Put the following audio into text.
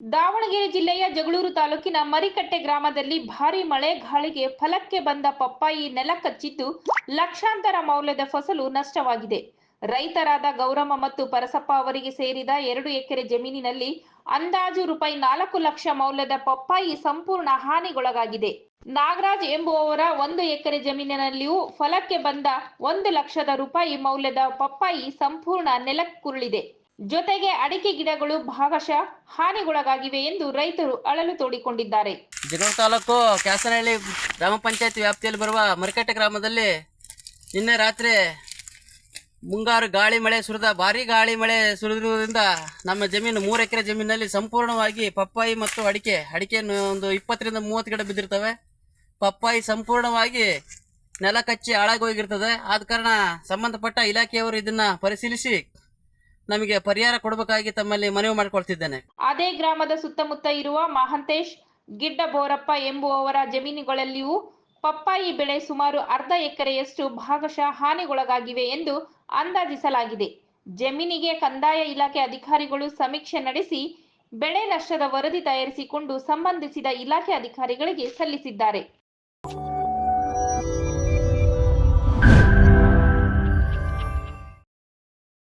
ದಾವಣಗೆರೆ ಜಿಲ್ಲೆಯ ಜಗಳೂರು ತಾಲೂಕಿನ ಮರಿಕಟ್ಟೆ ಗ್ರಾಮದಲ್ಲಿ ಭಾರಿ ಮಳೆ, ಗಾಳಿಗೆ ಫಲಕ್ಕೆ ಬಂದ ಪಪ್ಪಾಯಿ ನೆಲ ಕಚ್ಚಿದ್ದು ಲಕ್ಷಾಂತರ ಮೌಲ್ಯದ ಫಸಲು ನಷ್ಟವಾಗಿದೆ. ರೈತರಾದ ಗೌರಮ್ಮ ಮತ್ತು ಪರಸಪ್ಪ ಅವರಿಗೆ ಸೇರಿದ ಎರಡು ಎಕರೆ ಜಮೀನಿನಲ್ಲಿ ಅಂದಾಜು ರೂಪಾಯಿ ನಾಲ್ಕು ಲಕ್ಷ ಮೌಲ್ಯದ ಪಪ್ಪಾಯಿ ಸಂಪೂರ್ಣ ಹಾನಿಗೊಳಗಾಗಿದೆ. ನಾಗರಾಜ್ ಎಂಬುವವರ ಒಂದು ಎಕರೆ ಜಮೀನಿನಲ್ಲಿಯೂ ಫಲಕ್ಕೆ ಬಂದ ಒಂದು ಲಕ್ಷದ ರೂಪಾಯಿ ಮೌಲ್ಯದ ಪಪ್ಪಾಯಿ ಸಂಪೂರ್ಣ ನೆಲಕ್ಕುರುಳಿದೆ. ಜೊತೆಗೆ ಅಡಿಕೆ ಗಿಡಗಳು ಭಾಗಶಃ ಹಾನಿಗೊಳಗಾಗಿವೆ ಎಂದು ರೈತರು ಅಳಲು ತೋಡಿಕೊಂಡಿದ್ದಾರೆ. ಜಗಳೂರು ತಾಲೂಕು ಕ್ಯಾಸನಹಳ್ಳಿ ಗ್ರಾಮ ಪಂಚಾಯತ್ ವ್ಯಾಪ್ತಿಯಲ್ಲಿ ಬರುವ ಮರಕಟ್ಟೆ ಗ್ರಾಮದಲ್ಲಿ ನಿನ್ನೆ ರಾತ್ರಿ ಮುಂಗಾರು ಗಾಳಿ ಮಳೆ ಸುರಿದ, ಭಾರಿ ಗಾಳಿ ಮಳೆ ಸುರಿದಿರುವುದರಿಂದ ನಮ್ಮ ಜಮೀನು ಮೂರು ಎಕರೆ ಜಮೀನಿನಲ್ಲಿ ಸಂಪೂರ್ಣವಾಗಿ ಪಪ್ಪಾಯಿ ಮತ್ತು ಅಡಿಕೆ ಅಡಿಕೆ ಒಂದು ಇಪ್ಪತ್ತರಿಂದ ಮೂವತ್ತು ಗಿಡ ಬಿದ್ದಿರ್ತವೆ. ಪಪ್ಪಾಯಿ ಸಂಪೂರ್ಣವಾಗಿ ನೆಲ ಕಚ್ಚಿ ಹಾಳಾಗೋಗಿರ್ತದೆ ಆದ ಕಾರಣ ಸಂಬಂಧಪಟ್ಟ ಇಲಾಖೆಯವರು ಇದನ್ನು ಪರಿಶೀಲಿಸಿ ನಮಗೆ ಪರಿಹಾರ ಕೊಡಬೇಕಾಗಿ ತಮ್ಮಲ್ಲಿ ಮನವಿ ಮಾಡಿಕೊಳ್ತಿದ್ದೇನೆ. ಅದೇ ಗ್ರಾಮದ ಸುತ್ತಮುತ್ತ ಇರುವ ಮಹಂತೇಶ್ ಗಿಡ್ಡ ಬೋರಪ್ಪ ಎಂಬುವವರ ಜಮೀನುಗಳಲ್ಲಿಯೂ ಪಪ್ಪಾಯಿ ಬೆಳೆ ಸುಮಾರು ಅರ್ಧ ಎಕರೆಯಷ್ಟು ಭಾಗಶಃ ಹಾನಿಗೊಳಗಾಗಿವೆ ಎಂದು ಅಂದಾಜಿಸಲಾಗಿದೆ. ಜಮೀನಿಗೆ ಕಂದಾಯ ಇಲಾಖೆ ಅಧಿಕಾರಿಗಳು ಸಮೀಕ್ಷೆ ನಡೆಸಿ ಬೆಳೆ ನಷ್ಟದ ವರದಿ ತಯಾರಿಸಿಕೊಂಡು ಸಂಬಂಧಿಸಿದ ಇಲಾಖೆ ಅಧಿಕಾರಿಗಳಿಗೆ ಸಲ್ಲಿಸಿದ್ದಾರೆ.